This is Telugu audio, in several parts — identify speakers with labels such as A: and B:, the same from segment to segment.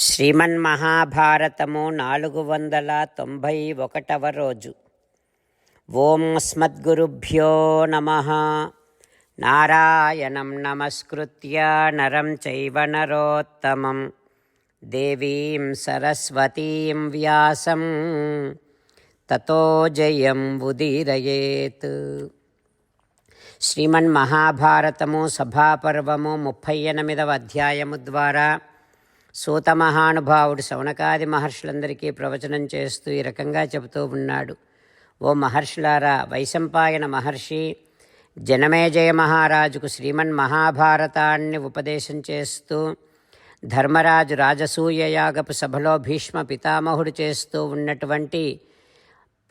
A: శ్రీమన్మహాభారతము నాలుగు వందల తొంభై ఒకటవ రోజు. ఓం స్మద్గురుభ్యో నమ. నారాయణం నమస్కృత్య నరం చైవ నరోత్తమం. దేవీం సరస్వతీం వ్యాసం. తతో జయం ఉదీరయేత్. శ్రీమన్ మహాభారతము సభాపర్వము ముప్పై ఎనిమిదవ అధ్యాయము ద్వారా సూత మహానుభావుడు శౌనకాది మహర్షులందరికీ ప్రవచనం చేస్తూ ఈ రకంగా చెబుతూ ఉన్నాడు. ఓ మహర్షులారా వైశంపాయన మహర్షి జనమేజయ మహారాజుకు శ్రీమన్ మహాభారతాన్ని ఉపదేశం చేస్తూ ధర్మరాజు రాజసూయ యాగపు సభలో భీష్మ పితామహుడు చేస్తూ ఉన్నటువంటి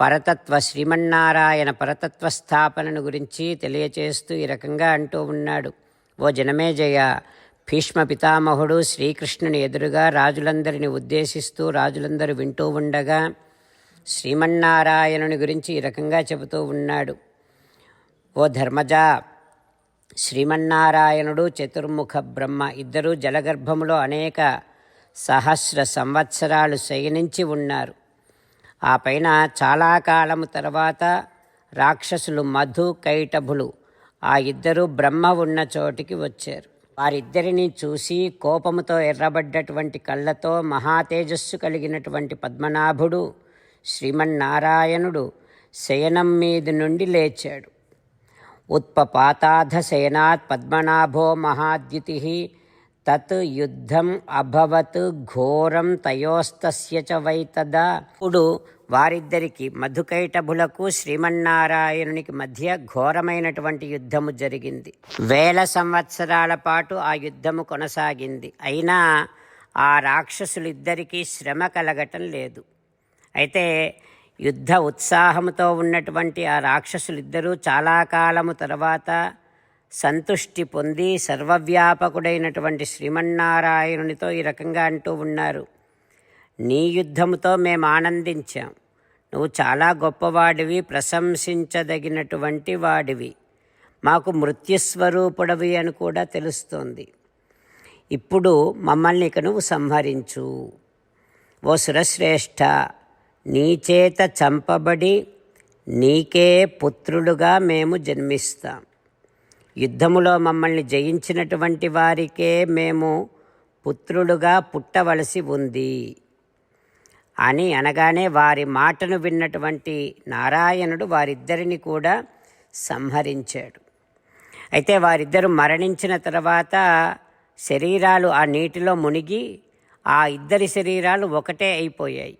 A: పరతత్వ శ్రీమన్నారాయణ పరతత్వ స్థాపనను గురించి తెలియచేస్తూ ఈ రకంగా అంటూ ఉన్నాడు. ఓ జనమేజయ భీష్మ పితామహుడు శ్రీకృష్ణుని ఎదురుగా రాజులందరిని ఉద్దేశిస్తూ రాజులందరూ వింటూ ఉండగా శ్రీమన్నారాయణుని గురించి ఈ రకంగా చెబుతూ ఉన్నాడు. ఓ ధర్మజ శ్రీమన్నారాయణుడు చతుర్ముఖ బ్రహ్మ. ఇద్దరూ జలగర్భములో అనేక సహస్ర సంవత్సరాలు శయనించి ఉన్నారు. ఆ పైన చాలా కాలము తర్వాత రాక్షసులు మధు కైటభులు ఆ ఇద్దరు బ్రహ్మ ఉన్న చోటికి వచ్చారు. వారిద్దరిని చూసి కోపముతో ఎర్రబడ్డటువంటి కళ్ళతో మహాతేజస్సు కలిగినటువంటి పద్మనాభుడు శ్రీమన్నారాయణుడు శయనం మీద నుండి లేచాడు. ఉత్పపాతాధ శయనాత్ పద్మనాభో మహాద్యుతి తత్ యుద్ధం అభవత్ ఘోరం తయోస్తస్య చ వైతదా ఇప్పుడు వారిద్దరికి మధుకైటభులకు శ్రీమన్నారాయణునికి మధ్య ఘోరమైనటువంటి యుద్ధము జరిగింది. వేల సంవత్సరాల పాటు ఆ యుద్ధము కొనసాగింది. అయినా ఆ రాక్షసులిద్దరికీ శ్రమ కలగటం లేదు. అయితే యుద్ధ ఉత్సాహంతో ఉన్నటువంటి ఆ రాక్షసులిద్దరూ చాలా కాలము తర్వాత సంతుష్టి పొంది సర్వవ్యాపకుడైనటువంటి శ్రీమన్నారాయణునితో ఈ రకంగా అంటూ ఉన్నారు. నీ యుద్ధముతో మేము ఆనందించాం. నువ్వు చాలా గొప్పవాడివి ప్రశంసించదగినటువంటి వాడివి. మాకు మృత్యుస్వరూపుడవి అని కూడా తెలుస్తోంది. ఇప్పుడు మమ్మల్ని ఇక నువ్వు సంహరించు. ఓ సురశ్రేష్ఠ నీ చేత చంపబడి నీకే పుత్రులుగా మేము జన్మిస్తాం. యుద్ధములో మమ్మల్ని జయించినటువంటి వారికే మేము పుత్రులుగా పుట్టవలసి ఉంది. అని అనగానే వారి మాటను విన్నటువంటి నారాయణుడు వారిద్దరిని కూడా సంహరించాడు. అయితే వారిద్దరు మరణించిన తర్వాత శరీరాలు ఆ నీటిలో మునిగి ఆ ఇద్దరి శరీరాలు ఒకటే అయిపోయాయి.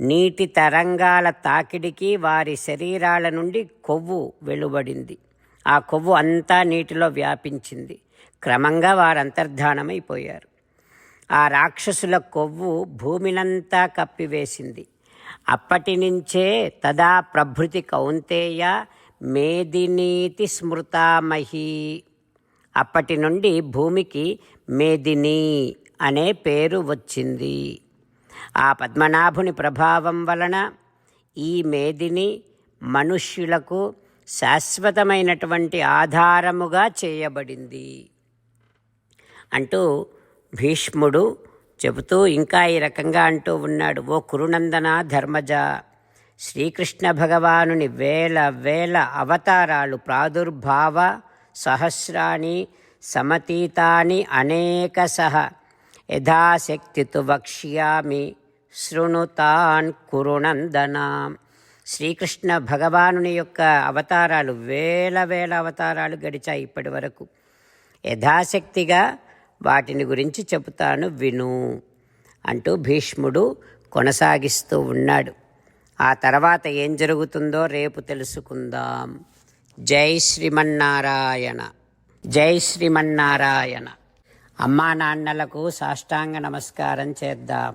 A: నీటి తరంగాల తాకిడికి వారి శరీరాల నుండి కొవ్వు వెలువడింది. ఆ కొవ్వు అంతా నీటిలో వ్యాపించింది. క్రమంగా వారు అంతర్ధానమైపోయారు ఆ రాక్షసుల కొవ్వు భూమినంతా కప్పివేసింది. అప్పటి నుంచే తదా ప్రభృతి కౌంతేయ మేదినీతి స్మృతామహి. అప్పటి నుండి భూమికి మేదిని అనే పేరు వచ్చింది. ఆ పద్మనాభుని ప్రభావం వలన ఈ మేదిని మనుష్యులకు శాశ్వతమైనటువంటి ఆధారముగా చేయబడింది. అంటూ భీష్ముడు చెబుతూ ఇంకా ఈ రకంగా అంటూ ఉన్నాడు ఓ కురునందన ధర్మజ శ్రీకృష్ణ భగవానుని వేల వేల అవతారాలు ప్రాదుర్భావ సహస్రాణి సమతీతాని అనేక సహ యథాశక్తితో వక్ష్యామి శృణుతాన్ కురునందనా. శ్రీకృష్ణ భగవానుని యొక్క అవతారాలు వేల వేల అవతారాలు గడిచాయి ఇప్పటి వరకు యథాశక్తిగా వాటిని గురించి చెబుతాను విను అంటూ భీష్ముడు కొనసాగిస్తూ ఉన్నాడు. ఆ తర్వాత ఏం జరుగుతుందో రేపు తెలుసుకుందాం. జై శ్రీమన్నారాయణ! జై శ్రీమన్నారాయణ! అమ్మా నాన్నలకు సాష్టాంగ నమస్కారం చేద్దాం.